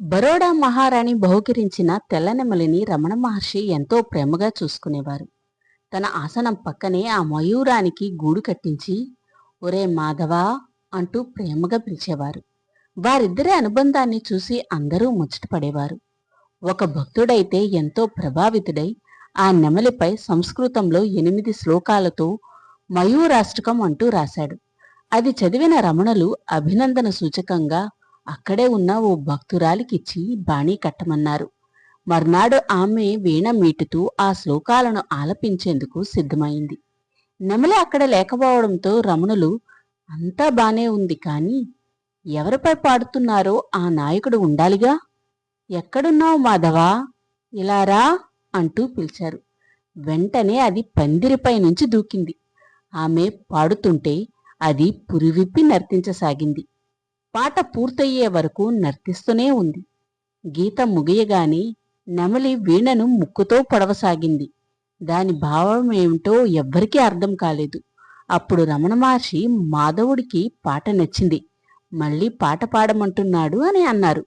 బరోడా మహారాణి బహుకరించిన తెల్లనెమలిని రమణ మహర్షి ఎంతో ప్రేమగా చూసుకునేవారు. తన ఆసనం పక్కనే ఆ మయూరానికి గూడు కట్టించి ఒరే మాధవా అంటూ ప్రేమగా పిలిచేవారు. వారిద్దరి అనుబంధాన్ని చూసి అందరూ ముచ్చటపడేవారు. ఒక భక్తుడైతే ఎంతో ప్రభావితుడై ఆ నెమలిపై సంస్కృతంలో ఎనిమిది శ్లోకాలతో మయూరాష్టకం అంటూ రాశాడు. అది చదివిన రమణులు అభినందన సూచకంగా అక్కడే ఉన్న ఓ భక్తురాలికిచ్చి బాణీ కట్టమన్నారు. మర్నాడు ఆమె వీణ మీటుతూ ఆ శ్లోకాలను ఆలపించేందుకు సిద్ధమైంది. నెమలి అక్కడ లేకపోవడంతో రమణులు అంతా బానే ఉంది కానీ ఎవరిపై పాడుతున్నారో ఆ నాయకుడు ఉండాలిగా? ఎక్కడున్నావు మాధవా? ఇలారా అంటూ పిలిచారు. వెంటనే అది పందిరిపై నుంచి దూకింది. ఆమె పాడుతుంటే అది పురివిప్పి నర్తించసాగింది. పాట పూర్తయ్యే వరకు నర్తిస్తూనే ఉంది. గీత ముగియగానే నెమలి వీణను ముక్కుతో పొడవసాగింది. దాని భావం ఏమిటో ఎవ్వరికీ అర్థం కాలేదు. అప్పుడు రమణ మహర్షి మాధవుడికి పాట నచ్చింది. మళ్ళీ పాట పాడమంటున్నాడు అని అన్నారు.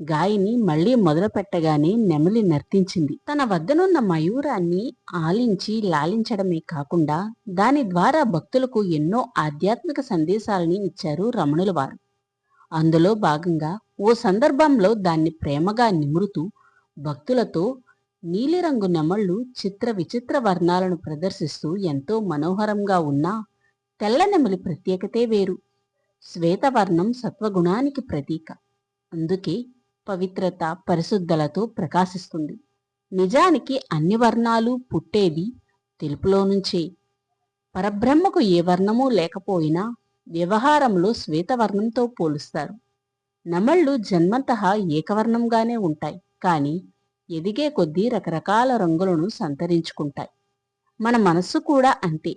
గాయని మళ్ళీ మొదలు పెట్టగానే నెమలి నర్తించింది. తన వద్దనున్న మయూరాన్ని ఆలించి లాలించడమే కాకుండా దాని ద్వారా భక్తులకు ఎన్నో ఆధ్యాత్మిక సందేశాలని ఇచ్చారు రమణుల వారు. అందులో భాగంగా ఓ సందర్భంలో దాన్ని ప్రేమగా నిమురుతూ భక్తులతో నీలిరంగు నెమళ్ళు చిత్ర విచిత్ర వర్ణాలను ప్రదర్శిస్తూ ఎంతో మనోహరంగా ఉన్నా తెల్ల నెమలి ప్రత్యేకతే వేరు. శ్వేతవర్ణం సత్వగుణానికి ప్రతీక. అందుకే పవిత్రత పరిశుద్ధలతో ప్రకాశిస్తుంది. నిజానికి అన్ని వర్ణాలు పుట్టేది తెలుపులో నుంచే. పరబ్రహ్మకు ఏ వర్ణమూ లేకపోయినా వ్యవహారంలో శ్వేతవర్ణంతో పోలుస్తారు. నమళ్ళు జన్మంతః ఏకవర్ణంగానే ఉంటాయి కానీ ఎదిగే కొద్దీ రకరకాల రంగులను సంతరించుకుంటాయి. మన మనస్సు కూడా అంతే.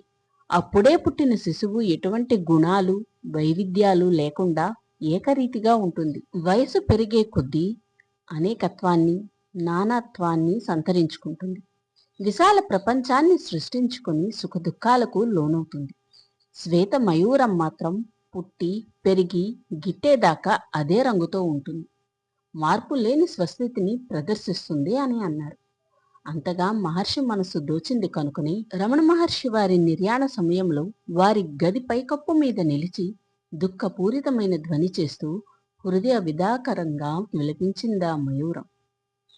అప్పుడే పుట్టిన శిశువు ఎటువంటి గుణాలు వైవిధ్యాలు లేకుండా ఏకరీతిగా ఉంటుంది. వయసు పెరిగే కొద్దీ అనేకత్వాన్ని నానాత్వాన్ని సంతరించుకుంటుంది. విశాల ప్రపంచాన్ని సృష్టించుకుని సుఖదుఖాలకు లోనవుతుంది. శ్వేత మయూరం మాత్రం పుట్టి పెరిగి గిట్టేదాకా అదే రంగుతో ఉంటుంది. మార్పు లేని స్వస్థితిని ప్రదర్శిస్తుంది అని అన్నారు. అంతగా మహర్షి మనసు దోచింది కనుకుని రమణ మహర్షి వారి నిర్యాణ సమయంలో వారి గది పైకప్పు మీద నిలిచి దుఃఖపూరితమైన ధ్వని చేస్తూ హృదయ విదాకరంగా విలపించిందా మయూరం?